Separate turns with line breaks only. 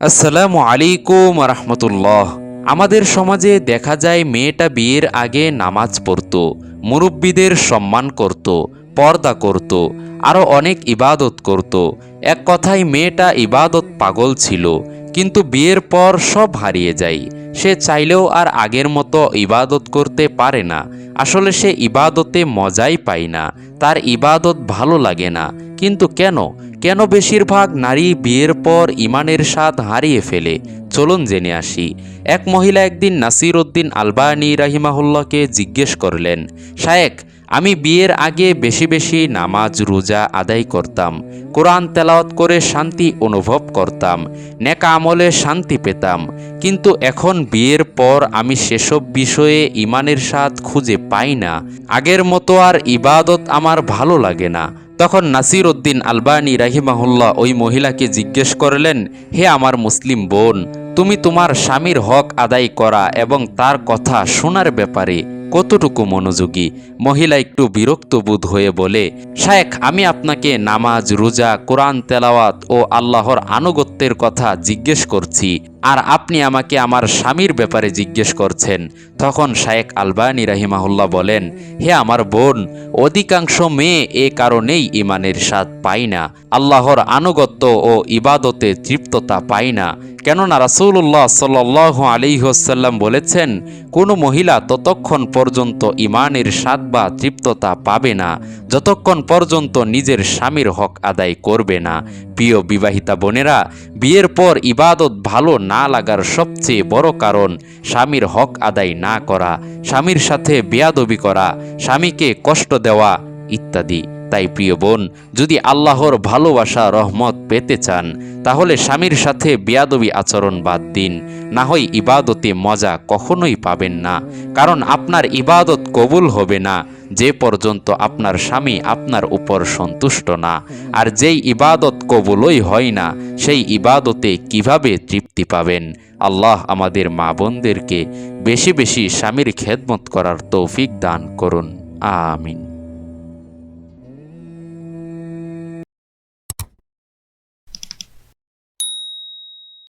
আসসালামু আলাইকুম রহমতুল্লাহ। আমাদের সমাজে দেখা যায় মেয়েটা বিয়ের আগে নামাজ পড়তো, মুরব্বীদের সম্মান করত, পর্দা করত আরও অনেক ইবাদত করত। এক কথায় মেয়েটা ইবাদত পাগল ছিল, কিন্তু বিয়ের পর সব হারিয়ে যায়। সে চাইলেও আর আগের মতো ইবাদত করতে পারে না। আসলে সে ইবাদতে মজাই পায় না, তার ইবাদত ভালো লাগে না। কিন্তু কেন? কেন বেশিরভাগ নারী বিয়ের পর ইমানের স্বাদ হারিয়ে ফেলে? চলুন জেনে আসি। এক মহিলা একদিন নাসির উদ্দিন আলবানী রাহিমাহুল্লাহকে জিজ্ঞেস করলেন, শায়েক, আমি বিয়ের আগে বেশি বেশি নামাজ, রোজা আদায় করতাম। কোরআন তেলাওয়াত করে শান্তি অনুভব করতাম, নেকা আমলে শান্তি পেতাম। কিন্তু এখন বিয়ের পর আমি সেসব বিষয়ে ইমানের স্বাদ খুঁজে পাই না। আগের মতো আর ইবাদত আমার ভালো লাগে না। তখন নাসির উদ্দিন আলবানী রাহিমাহুল্লাহ ওই মহিলাকে জিজ্ঞেস করলেন, হে আমার মুসলিম বোন, তুমি তোমার স্বামীর হক আদায় করা এবং তার কথা শোনার ব্যাপারে কতটুকু মনোযোগী? মহিলা একটু বিরক্ত বোধ হয়ে বলে, শায়েখ, আমি আপনাকে নামাজ, রোজা, কোরআন, তেলাওয়াত ও আল্লাহর আনুগত্যের কথা জিজ্ঞেস করছি। আর আপনি আমাকে আমার স্বামীর ব্যাপারে জিজ্ঞেস করছেন। তখন শায়েক আলবানী রাহিমাহুল্লাহ বলেন, হে আমার বোন, অধিকাংশ মেয়ে এ কারণেই ইমানের স্বাদ পায় না। আল্লাহর আনুগত্য ও ইবাদতে তৃপ্ততা পায় না। কেননা রাসূলুল্লাহ সাল্লাহ আলিহসাল্লাম বলেছেন, কোনো মহিলা ততক্ষণ পর্যন্ত ইমানের স্বাদ বা তৃপ্ততা পাবে না, যতক্ষণ পর্যন্ত নিজের স্বামীর হক আদায় করবে না। প্রিয় বিবাহিতা বোনেরা, বিয়ের পর ইবাদত ভালো না লাগার সবচেয়ে বড় কারণ স্বামীর হক আদায় না করা, স্বামীর সাথে বেয়াদবি করা, স্বামীকে কষ্ট দেওয়া ইত্যাদি। তাই প্রিয় বোন, যদি আল্লাহর ভালোবাসা, রহমত পেতে চান, তাহলে স্বামীর সাথে বেয়াদবি আচরণ বাদ দিন। না হয় ইবাদতে মজা কখনোই পাবেন না, কারণ আপনার ইবাদত কবুল হবে না। যে পর্যন্ত আপনার স্বামী আপনার উপর সন্তুষ্ট না, আর যেই ইবাদত কবুলই হয় না, সেই ইবাদতে কীভাবে তৃপ্তি পাবেন? আল্লাহ আমাদের মা বোনদেরকে বেশি বেশি স্বামীর খেদমত করার তৌফিক দান করুন। আমিন।